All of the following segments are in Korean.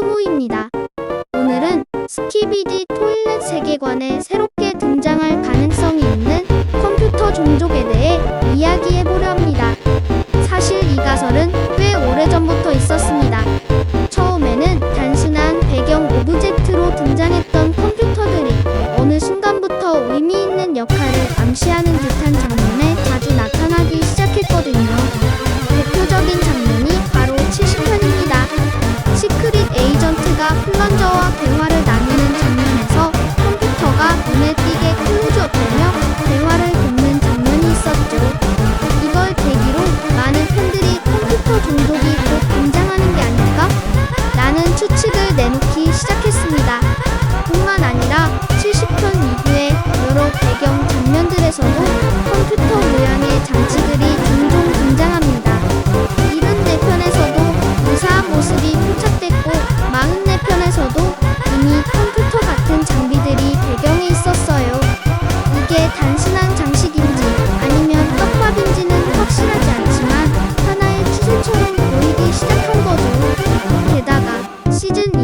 수부입니다. 오늘은 스키비디 토일렛 세계관에 새롭게 등장할 가능성이 있는 컴퓨터 종족에 대해 이야기해보려 합니다. 사실 이 가설은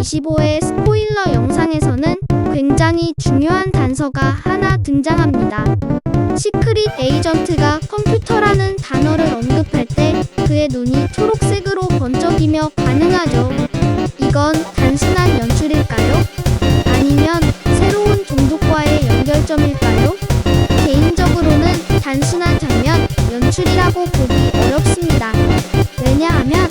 25회 스포일러 영상에서는 굉장히 중요한 단서가 하나 등장합니다. 시크릿 에이전트가 컴퓨터라는 단어를 언급할 때 그의 눈이 초록색으로 번쩍이며 반응하죠. 이건 단순한 연출일까요? 아니면 새로운 종족과의 연결점일까요? 개인적으로는 단순한 장면, 연출이라고 보기 어렵습니다. 왜냐하면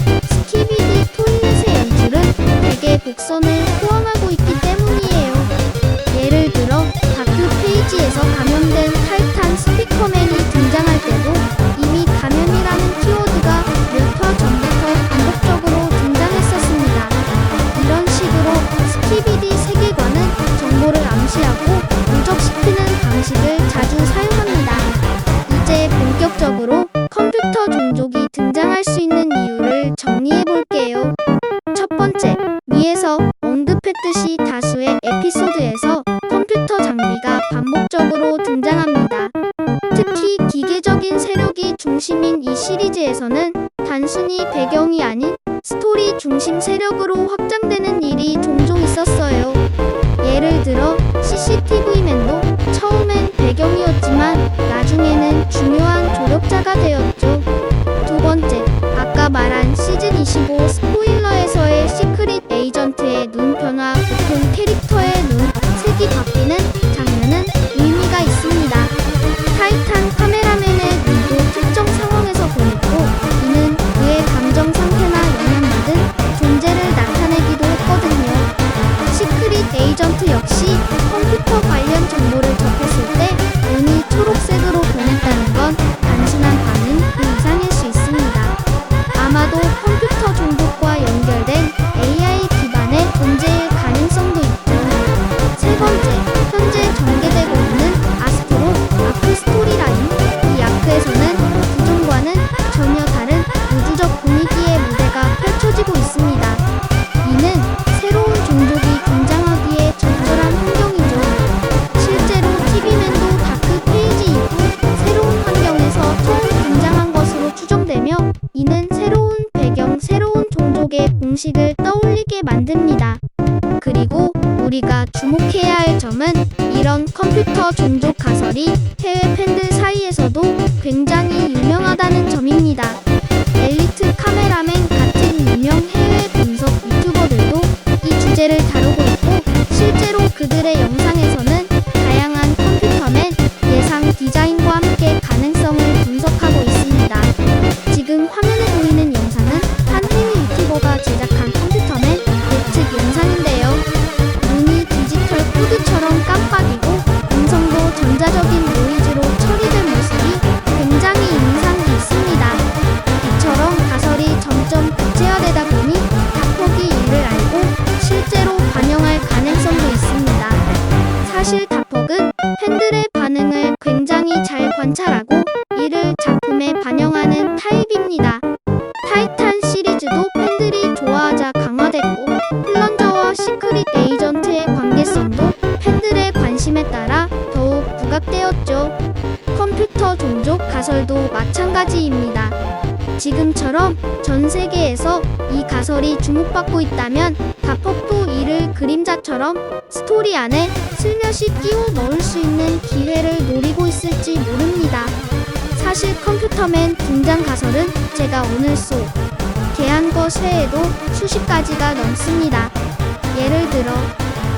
복선을 포함하고 있기 때문이에요. 예를 들어 다크 페이지에서 감염된 타이탄 스피커맨이 등장할 때도 이미 감염이라는 키워드가 몇화 전부터 반복적으로 등장했었습니다. 이런 식으로 스키비디 세계관은 정보를 암시하고 누적시키는 방식을 에피소드에서 컴퓨터 장비가 반복적으로 등장합니다. 특히 기계적인 세력이 중심인 이 시리즈에서는 단순히 배경이 아닌 스토리 중심 세력으로 확장되는 일이 종종 있었어요. 예를 들어 CCTV맨도 처음엔 배경이었지만 나중에는 중요한 조력자가 되었죠. 두 번째, 아까 말한 시즌 25 그리고 우리가 주목해야 할 점은 이런 컴퓨터 종족 가설이 해외 팬들 사이에서도 굉장히 유명하다는 점입니다. 엘리트 카메라맨 같은 유명 관찰하고 이를 작품에 반영하는 타입입니다. 타이탄 시리즈도 팬들이 좋아하자 강화됐고 플런저와 시크릿 에이전트의 관계성도 팬들의 관심에 따라 더욱 부각되었죠. 컴퓨터 종족 가설도 마찬가지입니다. 지금처럼 전 세계에서 이 가설이 주목받고 있다면 다폭도 이를 그림자처럼 스토리 안에 슬며시 끼워 넣을 수 있는 기회를 노리고 있을지 모릅니다. 사실 컴퓨터맨 등장 가설은 제가 오늘 소개한 것 외에도 수십 가지가 넘습니다. 예를 들어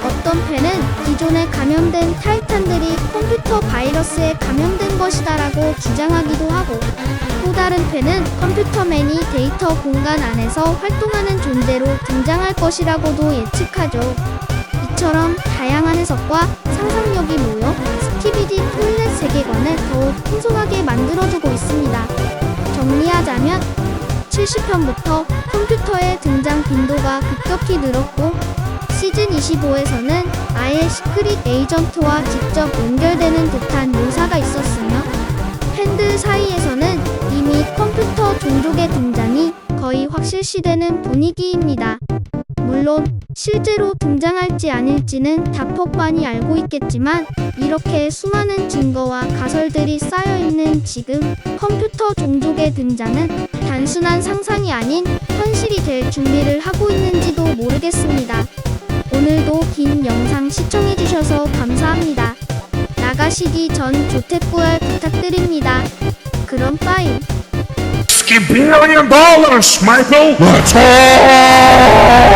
어떤 팬은 기존에 감염된 타이탄들이 컴퓨터 바이러스에 감염된 것이다라고 주장하기도 하고 또 다른 팬은 컴퓨터맨이 데이터 공간 안에서 활동하는 존재로 등장할 것이라고도 예측하죠. 이처럼 다양한 해석과 상상력이 모여 스키비디 토일렛 세계관을 더욱 풍성하게 만들어주고 있습니다. 정리하자면 70편부터 컴퓨터의 등장 빈도가 급격히 늘었고 시즌 25에서는 아예 시크릿 에이전트와 직접 연결되는 듯한 묘사가 있었으며 거의 확실시되는 분위기입니다. 물론 실제로 등장할지 아닐지는 다퍽반이 알고 있겠지만 이렇게 수많은 증거와 가설들이 쌓여 있는 지금 컴퓨터 종족의 등장은 단순한 상상이 아닌 현실이 될 준비를 하고 있는지도 모르겠습니다. 오늘도 긴 영상 시청해주셔서 감사합니다. 나가시기 전 조태꿀 부탁드립니다. 그럼 빠이. $50 billion, Michael! That's all! Oh.